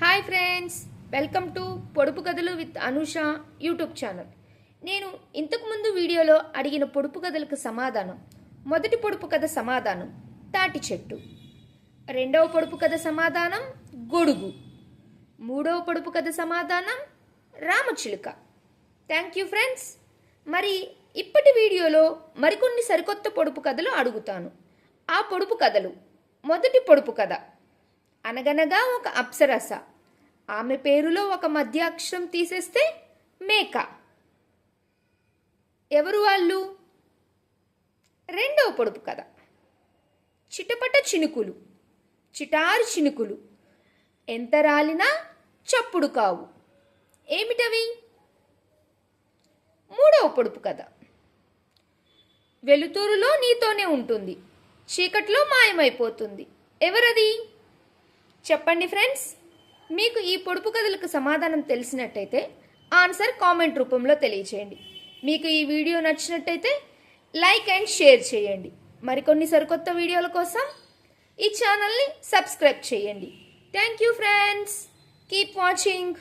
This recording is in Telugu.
హాయ్ ఫ్రెండ్స్ వెల్కమ్ టు పొడుపు కథలు విత్ అనుష యూట్యూబ్ ఛానల్. నేను ఇంతకుముందు వీడియోలో అడిగిన పొడుపు కథలకు సమాధానం మొదటి పొడుపు కథ సమాధానం తాటి చెట్టు. రెండవ పొడుపు కథ సమాధానం గొడుగు. మూడవ పొడుపు కథ సమాధానం రామచిలుక థ్యాంక్ యూ ఫ్రెండ్స్ మరి ఇప్పటి వీడియోలో మరికొన్ని సరికొత్త పొడుపు కథలు అడుగుతాను. ఆ పొడుపు కథలు మొదటి పొడుపు కథ. అనగనగా ఒక అప్సరస. ఆమె పేరులో ఒక మధ్యాక్షరం తీసేస్తే మేక. ఎవరు వాళ్ళు? రెండవ పొడుపు కథ. చిటపట చినుకులు. చిటారు చినుకులు. ఎంత రాలినా చప్పుడు కావు. ఏమిటవి? మూడవ పొడుపు కథ. వెలుతురులో నీతోనే ఉంటుంది. చీకట్లో మాయమైపోతుంది. ఎవరది? చెప్పండి ఫ్రెండ్స్. మీకు ఈ పొడుపు కథలకు సమాధానం తెలిసినట్టయితే ఆన్సర్ కామెంట్ రూపంలో తెలియచేయండి. మీకు ఈ వీడియో నచ్చినట్టయితే లైక్ అండ్ షేర్ చేయండి. మరికొన్ని సరికొత్త వీడియోల కోసం ఈ ఛానల్ని సబ్స్క్రైబ్ చేయండి. Thank you friends. Keep watching.